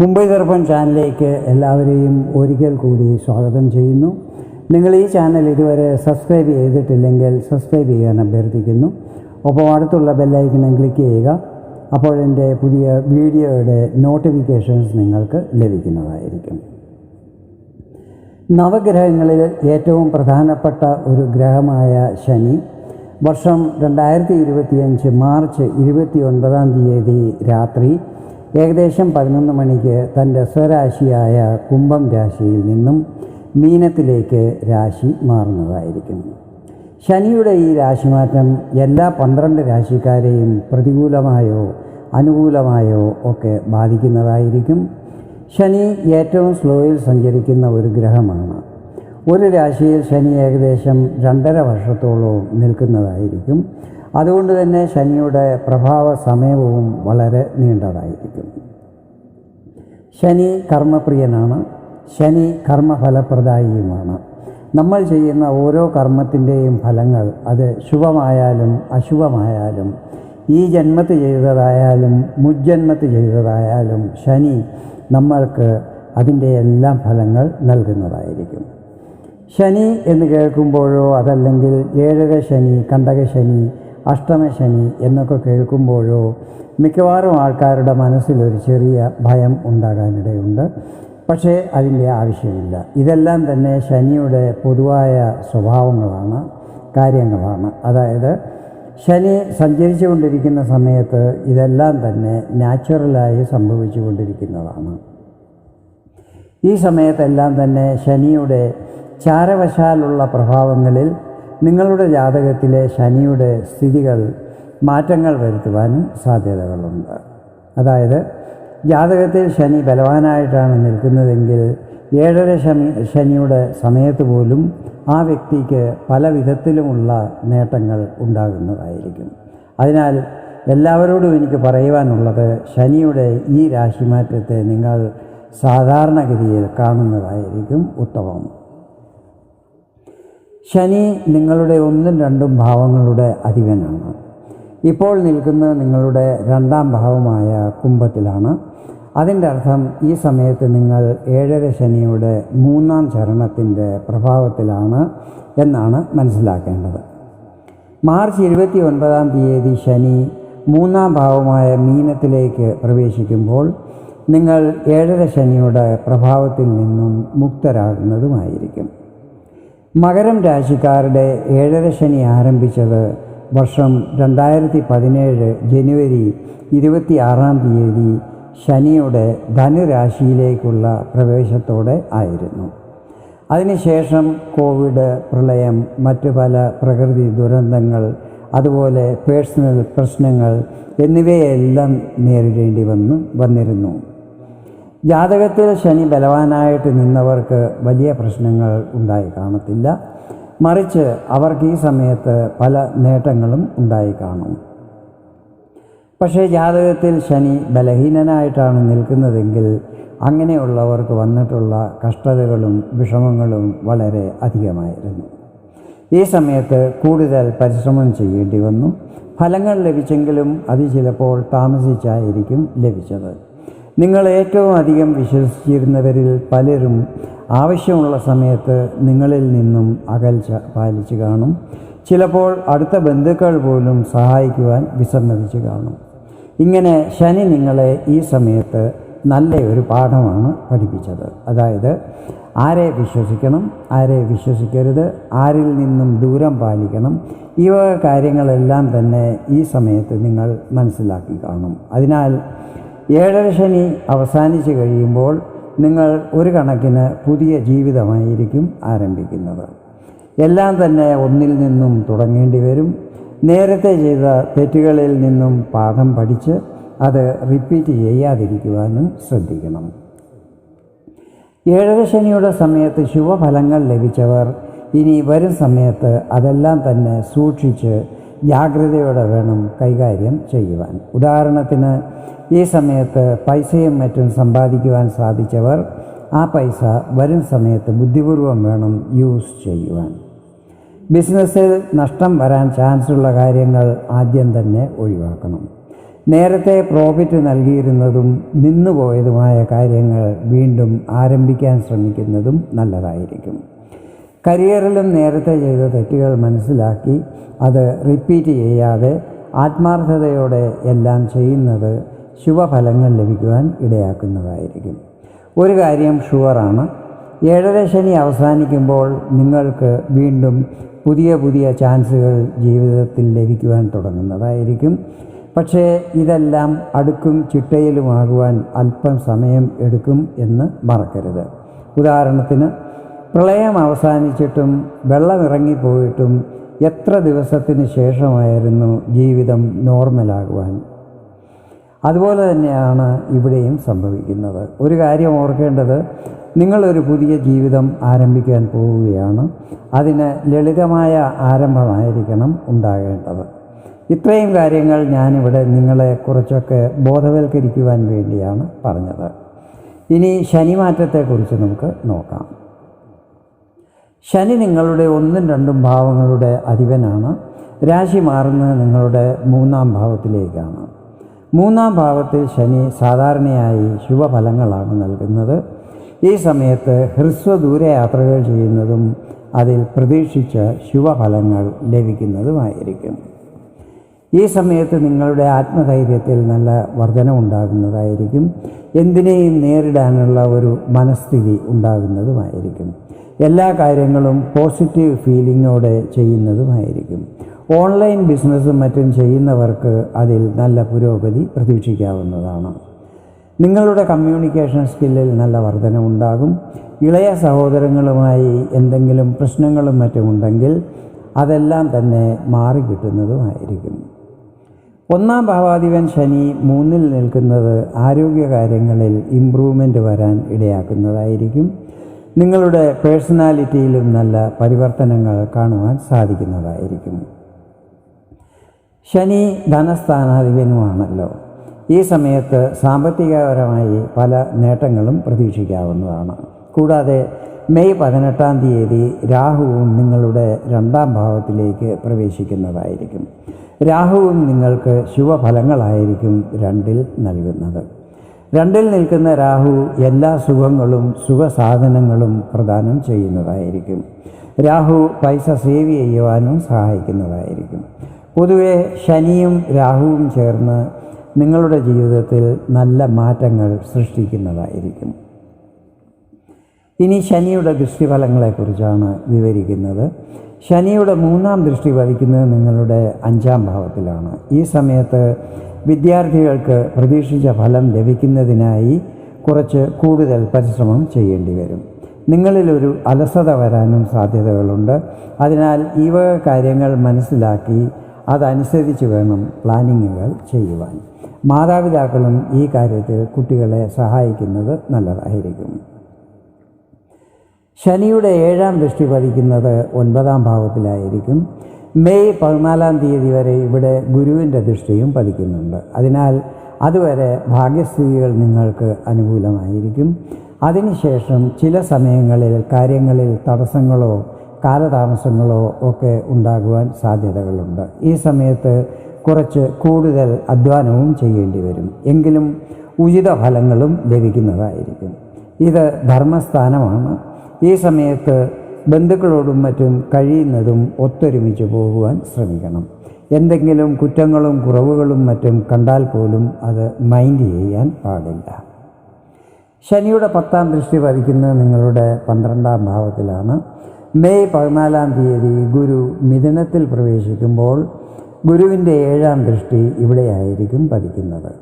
മുംബൈ ദർപ്പൺ ചാനലിലേക്ക് എല്ലാവരെയും ഒരിക്കൽ കൂടി സ്വാഗതം ചെയ്യുന്നു. നിങ്ങൾ ഈ ചാനൽ ഇതുവരെ സബ്സ്ക്രൈബ് ചെയ്തിട്ടില്ലെങ്കിൽ സബ്സ്ക്രൈബ് ചെയ്യാൻ അഭ്യർത്ഥിക്കുന്നു. ഒപ്പം അടുത്തുള്ള ബെല്ലൈക്കണം ക്ലിക്ക് ചെയ്യുക. അപ്പോൾ എന്റെ പുതിയ വീഡിയോയുടെ നോട്ടിഫിക്കേഷൻസ് നിങ്ങൾക്ക് ലഭിക്കുന്നതായിരിക്കും. നവഗ്രഹങ്ങളിൽ ഏറ്റവും പ്രധാനപ്പെട്ട ഒരു ഗ്രഹമായ ശനി വർഷം രണ്ടായിരത്തി ഇരുപത്തിയഞ്ച് മാർച്ച് ഇരുപത്തി ഒൻപതാം തീയതി രാത്രി ഏകദേശം പതിനൊന്ന് മണിക്ക് തന്റെ സ്വരാശിയായ കുംഭം രാശിയിൽ നിന്നും മീനത്തിലേക്ക് രാശി മാറുന്നതായിരിക്കും. ശനിയുടെ ഈ രാശിമാറ്റം എല്ലാ പന്ത്രണ്ട് രാശിക്കാരെയും പ്രതികൂലമായോ അനുകൂലമായോ ഒക്കെ ബാധിക്കുന്നതായിരിക്കും. ശനി ഏറ്റവും സ്ലോയിൽ സഞ്ചരിക്കുന്ന ഒരു ഗ്രഹമാണ്. ഒരു രാശിയിൽ ശനി ഏകദേശം രണ്ടര വർഷത്തോളവും നിൽക്കുന്നതായിരിക്കും. അതുകൊണ്ട് തന്നെ ശനിയുടെ പ്രഭാവ സമയവും വളരെ നീണ്ടതായിരിക്കും. ശനി കർമ്മപ്രിയനാണ്. ശനി കർമ്മഫലപ്രദായിയുമാണ്. നമ്മൾ ചെയ്യുന്ന ഓരോ കർമ്മത്തിന്റെയും ഫലങ്ങൾ അത് ശുഭമായാലും അശുഭമായാലും ഈ ജന്മത്ത് ചെയ്തതായാലും മുജ്ജന്മത്ത് ചെയ്തതായാലും ശനി നമ്മൾക്ക് അതിന്റെ എല്ലാം ഫലങ്ങൾ നൽകുന്നതായിരിക്കും. ശനി എന്ന് കേൾക്കുമ്പോഴോ അതല്ലെങ്കിൽ ഏഴര ശനി കണ്ടക ശനി അഷ്ടമ ശനി എന്നൊക്കെ കേൾക്കുമ്പോഴോ മിക്കവാറും ആൾക്കാരുടെ മനസ്സിലൊരു ചെറിയ ഭയം ഉണ്ടാകാനിടയുണ്ട്. പക്ഷേ അതിന്റെ ആവശ്യമില്ല. ഇതെല്ലാം തന്നെ ശനിയുടെ പൊതുവായ സ്വഭാവങ്ങളാണ് കാര്യങ്ങളാണ്. അതായത് ശനി സഞ്ചരിച്ചു കൊണ്ടിരിക്കുന്ന സമയത്ത് ഇതെല്ലാം തന്നെ നാച്ചുറലായി സംഭവിച്ചു കൊണ്ടിരിക്കുന്നതാണ് ഈ സമയത്തെല്ലാം തന്നെ ശനിയുടെ ചാരവശാലുള്ള പ്രഭാവങ്ങളിൽ നിങ്ങളുടെ ജാതകത്തിലെ ശനിയുടെ സ്ഥിതികൾ മാറ്റങ്ങൾ വരുത്തുവാനും സാധ്യതകളുണ്ട്. അതായത് ജാതകത്തിൽ ശനി ബലവാനായിട്ടാണ് നിൽക്കുന്നതെങ്കിൽ ഏഴര ശനി ശനിയുടെ സമയത്ത് പോലും ആ വ്യക്തിക്ക് പല വിധത്തിലുമുള്ള നേട്ടങ്ങൾ ഉണ്ടാകുന്നതായിരിക്കും. അതിനാൽ എല്ലാവരോടും എനിക്ക് പറയുവാനുള്ളത് ശനിയുടെ ഈ രാശിമാറ്റത്തെ നിങ്ങൾ സാധാരണഗതിയിൽ കാണുന്നതായിരിക്കും ഉത്തമം. ശനി നിങ്ങളുടെ ഒന്നും രണ്ടും ഭാവങ്ങളുടെ അധിപനാണ്. ഇപ്പോൾ നിൽക്കുന്നത് നിങ്ങളുടെ രണ്ടാം ഭാവമായ കുംഭത്തിലാണ്. അതിന്റെ അർത്ഥം ഈ സമയത്ത് നിങ്ങൾ ഏഴര ശനിയുടെ മൂന്നാം ചരണത്തിന്റെ പ്രഭാവത്തിലാണ് എന്നാണ് മനസ്സിലാക്കേണ്ടത്. മാർച്ച് ഇരുപത്തി ഒൻപതാം തീയതി ശനി മൂന്നാം ഭാവമായ മീനത്തിലേക്ക് പ്രവേശിക്കുമ്പോൾ നിങ്ങൾ ഏഴര ശനിയുടെ പ്രഭാവത്തിൽ നിന്നും മുക്തരാകുന്നതുമായിരിക്കും. മകരം രാശിക്കാരുടെ ഏഴര ശനി ആരംഭിച്ചത് വർഷം രണ്ടായിരത്തി പതിനേഴ് ജനുവരി ഇരുപത്തി ആറാം തീയതി ശനിയുടെ ധനുരാശിയിലേക്കുള്ള പ്രവേശത്തോടെ ആയിരുന്നു. അതിനുശേഷം കോവിഡ് പ്രളയം മറ്റു പല പ്രകൃതി ദുരന്തങ്ങൾ അതുപോലെ പേഴ്സണൽ പ്രശ്നങ്ങൾ എന്നിവയെല്ലാം നേരിടേണ്ടി വന്നു വന്നിരുന്നു. ജാതകത്തിൽ ശനി ബലവാനായിട്ട് നിന്നവർക്ക് വലിയ പ്രശ്നങ്ങൾ ഉണ്ടായി കാണത്തില്ല. മറിച്ച് അവർക്ക് ഈ സമയത്ത് പല നേട്ടങ്ങളും ഉണ്ടായി കാണും. പക്ഷേ ജാതകത്തിൽ ശനി ബലഹീനനായിട്ടാണ് നിൽക്കുന്നതെങ്കിൽ അങ്ങനെയുള്ളവർക്ക് വന്നിട്ടുള്ള കഷ്ടതകളും വിഷമങ്ങളും വളരെ അധികമായിരുന്നു. ഈ സമയത്ത് കൂടുതൽ പരിശ്രമം ചെയ്യേണ്ടി വന്നു. ഫലങ്ങൾ ലഭിച്ചെങ്കിലും അത് ചിലപ്പോൾ താമസിച്ചായിരിക്കും ലഭിച്ചത്. നിങ്ങൾ ഏറ്റവും അധികം വിശ്വസിച്ചിരുന്നവരിൽ പലരും ആവശ്യമുള്ള സമയത്ത് നിങ്ങളിൽ നിന്നും അകൽച്ച പാലിച്ചു കാണും. ചിലപ്പോൾ അടുത്ത ബന്ധുക്കൾ പോലും സഹായിക്കുവാൻ വിസമ്മതിച്ചു കാണും. ഇങ്ങനെ ശനി നിങ്ങളെ ഈ സമയത്ത് നല്ല ഒരു പാഠമാണ് പഠിപ്പിച്ചത്. അതായത് ആരെ വിശ്വസിക്കണം ആരെ വിശ്വസിക്കരുത് ആരിൽ നിന്നും ദൂരം പാലിക്കണം. ഈ കാര്യങ്ങളെല്ലാം തന്നെ ഈ സമയത്ത് നിങ്ങൾ മനസ്സിലാക്കി കാണും. അതിനാൽ ഏഴര ശനി അവസാനിച്ച് കഴിയുമ്പോൾ നിങ്ങൾ ഒരു കണക്കിന് പുതിയ ജീവിതമായിരിക്കും ആരംഭിക്കുന്നത്. എല്ലാം തന്നെ ഒന്നിൽ നിന്നും തുടങ്ങേണ്ടി വരും. നേരത്തെ ചെയ്ത തെറ്റുകളിൽ നിന്നും പാഠം പഠിച്ച് അത് റിപ്പീറ്റ് ചെയ്യാതിരിക്കുവാനും ശ്രദ്ധിക്കണം. ഏഴര ശനിയുടെ സമയത്ത് ശുഭഫലങ്ങൾ ലഭിച്ചവർ ഇനി വരും സമയത്ത് അതെല്ലാം തന്നെ സൂക്ഷിച്ച് ജാഗ്രതയോടെ വേണം കൈകാര്യം ചെയ്യുവാൻ. ഉദാഹരണത്തിന് ഈ സമയത്ത് പൈസയും മറ്റും സമ്പാദിക്കുവാൻ സാധിച്ചവർ ആ പൈസ വരും സമയത്ത് ബുദ്ധിപൂർവം വേണം യൂസ് ചെയ്യുവാൻ. ബിസിനസ്സിൽ നഷ്ടം വരാൻ ചാൻസുള്ള കാര്യങ്ങൾ ആദ്യം തന്നെ ഒഴിവാക്കണം. നേരത്തെ പ്രോഫിറ്റ് നൽകിയിരുന്നതും നിന്നുപോയതുമായ കാര്യങ്ങൾ വീണ്ടും ആരംഭിക്കാൻ ശ്രമിക്കുന്നതും നല്ലതായിരിക്കും. കരിയറിലും നേരത്തെ ചെയ്ത തെറ്റുകൾ മനസ്സിലാക്കി അത് റിപ്പീറ്റ് ചെയ്യാതെ ആത്മാർത്ഥതയോടെ എല്ലാം ചെയ്യുന്നത് ശുഭഫലങ്ങൾ ലഭിക്കുവാൻ ഇടയാക്കുന്നതായിരിക്കും. ഒരു കാര്യം ഷുവറാണ് ഏഴര ശനി അവസാനിക്കുമ്പോൾ നിങ്ങൾക്ക് വീണ്ടും പുതിയ പുതിയ ചാൻസുകൾ ജീവിതത്തിൽ ലഭിക്കുവാൻ തുടങ്ങുന്നതായിരിക്കും. പക്ഷേ ഇതെല്ലാം അടുക്കും ചിട്ടയിലുമാകുവാൻ അല്പം സമയം എടുക്കും എന്ന് മറക്കരുത്. ഉദാഹരണത്തിന് പ്രളയം അവസാനിച്ചിട്ടും വെള്ളമിറങ്ങിപ്പോയിട്ടും എത്ര ദിവസത്തിന് ശേഷമായിരുന്നു ജീവിതം നോർമലാകുവാൻ? അതുപോലെ തന്നെയാണ് ഇവിടെയും സംഭവിക്കുന്നത്. ഒരു കാര്യം ഓർക്കേണ്ടത് നിങ്ങളൊരു പുതിയ ജീവിതം ആരംഭിക്കാൻ പോവുകയാണ്. അതിന് ലളിതമായ ആരംഭമായിരിക്കണം ഉണ്ടാകേണ്ടത്. ഇത്രയും കാര്യങ്ങൾ ഞാനിവിടെ നിങ്ങളെ കുറച്ചൊക്കെ ബോധവൽക്കരിക്കുവാൻ വേണ്ടിയാണ് പറഞ്ഞത്. ഇനി ശനിമാറ്റത്തെക്കുറിച്ച് നമുക്ക് നോക്കാം. ശനി നിങ്ങളുടെ ഒന്നും രണ്ടും ഭാവങ്ങളുടെ അധിപനാണ്. രാശി മാറുന്നത് നിങ്ങളുടെ മൂന്നാം ഭാവത്തിലേക്കാണ്. മൂന്നാം ഭാവത്തിൽ ശനി സാധാരണയായി ശുഭഫലങ്ങളാണ് നൽകുന്നത്. ഈ സമയത്ത് ഹ്രസ്വ ദൂരയാത്രകൾ ചെയ്യുന്നതും അതിൽ പ്രതീക്ഷിച്ച ശുഭഫലങ്ങൾ ലഭിക്കുന്നതുമായിരിക്കും. ഈ സമയത്ത് നിങ്ങളുടെ ആത്മധൈര്യത്തിൽ നല്ല വർധനമുണ്ടാകുന്നതായിരിക്കും എന്തിനേയും നേരിടാനുള്ള ഒരു മനസ്ഥിതി ഉണ്ടാകുന്നതുമായിരിക്കും. എല്ലാ കാര്യങ്ങളും പോസിറ്റീവ് ഫീലിങ്ങോടെ ചെയ്യുന്നതുമായിരിക്കും. ഓൺലൈൻ ബിസിനസ്സും മറ്റും ചെയ്യുന്നവർക്ക് അതിൽ നല്ല പുരോഗതി പ്രതീക്ഷിക്കാവുന്നതാണ്. നിങ്ങളുടെ കമ്മ്യൂണിക്കേഷൻ സ്കില്ലിൽ നല്ല വർധനമുണ്ടാകും ഇളയ സഹോദരങ്ങളുമായി എന്തെങ്കിലും പ്രശ്നങ്ങളും മറ്റുമുണ്ടെങ്കിൽ അതെല്ലാം തന്നെ മാറിക്കിട്ടുന്നതുമായിരിക്കും. ഒന്നാം ഭാവാധിപൻ ശനി മൂന്നിൽ നിൽക്കുന്നത് ആരോഗ്യകാര്യങ്ങളിൽ ഇമ്പ്രൂവ്മെന്റ് വരാൻ ഇടയാക്കുന്നതായിരിക്കും. നിങ്ങളുടെ പേഴ്സണാലിറ്റിയിലും നല്ല പരിവർത്തനങ്ങൾ കാണുവാൻ സാധിക്കുന്നതായിരിക്കും. ശനി ധനസ്ഥാനാധിപനുമാണല്ലോ. ഈ സമയത്ത് സാമ്പത്തികപരമായി പല നേട്ടങ്ങളും പ്രതീക്ഷിക്കാവുന്നതാണ്. കൂടാതെ മെയ് പതിനെട്ടാം തീയതി രാഹുവും നിങ്ങളുടെ രണ്ടാം ഭാവത്തിലേക്ക് പ്രവേശിക്കുന്നതായിരിക്കും. രാഹുവും നിങ്ങൾക്ക് ശുഭഫലങ്ങളായിരിക്കും രണ്ടിൽ നൽകുന്നത്. രണ്ടിൽ നിൽക്കുന്ന രാഹു എല്ലാ സുഖങ്ങളും സുഖസാധനങ്ങളും പ്രദാനം ചെയ്യുന്നതായിരിക്കും. രാഹു പൈസ സേവ് ചെയ്യുവാനും സഹായിക്കുന്നതായിരിക്കും. പൊതുവെ ശനിയും രാഹുവും ചേർന്ന് നിങ്ങളുടെ ജീവിതത്തിൽ നല്ല മാറ്റങ്ങൾ സൃഷ്ടിക്കുന്നതായിരിക്കും. ഇനി ശനിയുടെ ദൃഷ്ടിഫലങ്ങളെക്കുറിച്ചാണ് വിവരിക്കുന്നത്. ശനിയുടെ മൂന്നാം ദൃഷ്ടി പതിക്കുന്നത് നിങ്ങളുടെ അഞ്ചാം ഭാവത്തിലാണ്. ഈ സമയത്ത് വിദ്യാർത്ഥികൾക്ക് പ്രതീക്ഷിച്ച ഫലം ലഭിക്കുന്നതിനായി കുറച്ച് കൂടുതൽ പരിശ്രമം ചെയ്യേണ്ടി വരും. നിങ്ങളിലൊരു അലസത വരാനും സാധ്യതകളുണ്ട്. അതിനാൽ ഈ വക കാര്യങ്ങൾ മനസ്സിലാക്കി അതനുസരിച്ച് വേണം പ്ലാനിങ്ങുകൾ ചെയ്യുവാൻ. മാതാപിതാക്കളും ഈ കാര്യത്തിൽ കുട്ടികളെ സഹായിക്കുന്നത് നല്ലതായിരിക്കും. ശനിയുടെ ഏഴാം ദൃഷ്ടി പതിക്കുന്നത് ഒൻപതാം ഭാവത്തിലായിരിക്കും. മെയ് പതിനാലാം തീയതി വരെ ഇവിടെ ഗുരുവിന്റെ ദൃഷ്ടിയും പതിക്കുന്നുണ്ട്. അതിനാൽ അതുവരെ ഭാഗ്യസ്ഥിതികൾ നിങ്ങൾക്ക് അനുകൂലമായിരിക്കും. അതിനുശേഷം ചില സമയങ്ങളിൽ കാര്യങ്ങളിൽ തടസ്സങ്ങളോ കാലതാമസങ്ങളോ ഒക്കെ ഉണ്ടാകുവാൻ സാധ്യതകളുണ്ട്. ഈ സമയത്ത് കുറച്ച് കൂടുതൽ അധ്വാനവും ചെയ്യേണ്ടി വരും. എങ്കിലും ഉചിത ഫലങ്ങളും ലഭിക്കുന്നതായിരിക്കും. ഇത് ധർമ്മസ്ഥാനമാണ്. ഈ സമയത്ത് ബന്ധുക്കളോടും മറ്റും കഴിയുന്നതും ഒത്തൊരുമിച്ച് പോകുവാൻ ശ്രമിക്കണം. എന്തെങ്കിലും കുറ്റങ്ങളും കുറവുകളും മറ്റും കണ്ടാൽ പോലും അത് മൈൻഡ് ചെയ്യാൻ പാടില്ല. ശനിയുടെ പത്താം ദൃഷ്ടി പതിക്കുന്നത് നിങ്ങളുടെ പന്ത്രണ്ടാം ഭാവത്തിലാണ്. മെയ് പതിനാലാം തീയതി ഗുരു മിഥുനത്തിൽ പ്രവേശിക്കുമ്പോൾ ഗുരുവിന്റെ ഏഴാം ദൃഷ്ടി ഇവിടെയായിരിക്കും പതിക്കുന്നത്.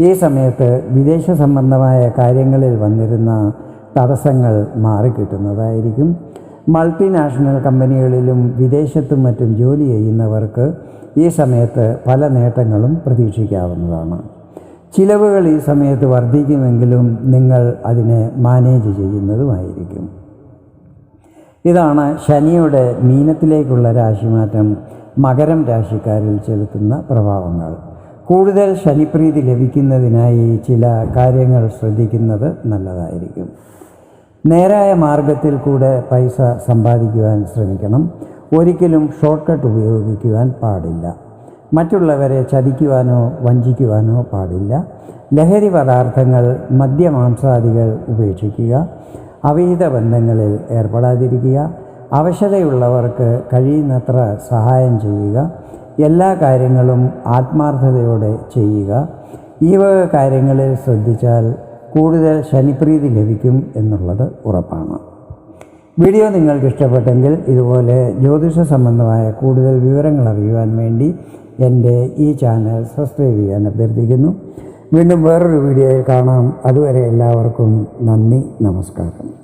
ഈ സമയത്ത് വിദേശ സംബന്ധമായ കാര്യങ്ങളിൽ വന്നിരുന്ന തടസ്സങ്ങൾ മാറിക്കിട്ടുന്നതായിരിക്കും മൾട്ടിനാഷണൽ കമ്പനികളിലും വിദേശത്തും മറ്റും ജോലി ചെയ്യുന്നവർക്ക് ഈ സമയത്ത് പല നേട്ടങ്ങളും പ്രതീക്ഷിക്കാവുന്നതാണ്. ചിലവുകൾ ഈ സമയത്ത് വർദ്ധിക്കുമെങ്കിലും നിങ്ങൾ അതിനെ മാനേജ് ചെയ്യുന്നതുമായിരിക്കും. ഇതാണ് ശനിയുടെ മീനത്തിലേക്കുള്ള രാശിമാറ്റം മകരം രാശിക്കാരിൽ ചെലുത്തുന്ന പ്രഭാവങ്ങൾ. കൂടുതൽ ശനിപ്രീതി ലഭിക്കുന്നതിനായി ചില കാര്യങ്ങൾ ശ്രദ്ധിക്കുന്നത് നല്ലതായിരിക്കും. നേരായ മാർഗത്തിൽ കൂടെ പൈസ സമ്പാദിക്കുവാൻ ശ്രമിക്കണം. ഒരിക്കലും ഷോർട്ട് കട്ട് ഉപയോഗിക്കുവാൻ പാടില്ല. മറ്റുള്ളവരെ ചതിക്കുവാനോ വഞ്ചിക്കുവാനോ പാടില്ല. ലഹരി പദാർത്ഥങ്ങൾ മദ്യമാംസാദികൾ ഉപേക്ഷിക്കുക. അവിഹിത ബന്ധങ്ങളിൽ ഏർപ്പെടാതിരിക്കുക. അവശതയുള്ളവർക്ക് കഴിയുന്നത്ര സഹായം ചെയ്യുക. എല്ലാ കാര്യങ്ങളും ആത്മാർത്ഥതയോടെ ചെയ്യുക. ഈ വക കാര്യങ്ങളിൽ ശ്രദ്ധിച്ചാൽ കൂടുതൽ ശനിപ്രീതി ലഭിക്കും എന്നുള്ളത് ഉറപ്പാണ്. വീഡിയോ നിങ്ങൾക്ക് ഇഷ്ടപ്പെട്ടെങ്കിൽ ഇതുപോലെ ജ്യോതിഷ സംബന്ധമായ കൂടുതൽ വിവരങ്ങൾ അറിയുവാൻ വേണ്ടി എന്റെ ഈ ചാനൽ സബ്സ്ക്രൈബ് ചെയ്യാൻ അഭ്യർത്ഥിക്കുന്നു. വീണ്ടും വേറൊരു വീഡിയോയിൽ കാണാം. അതുവരെ എല്ലാവർക്കും നന്ദി നമസ്കാരം.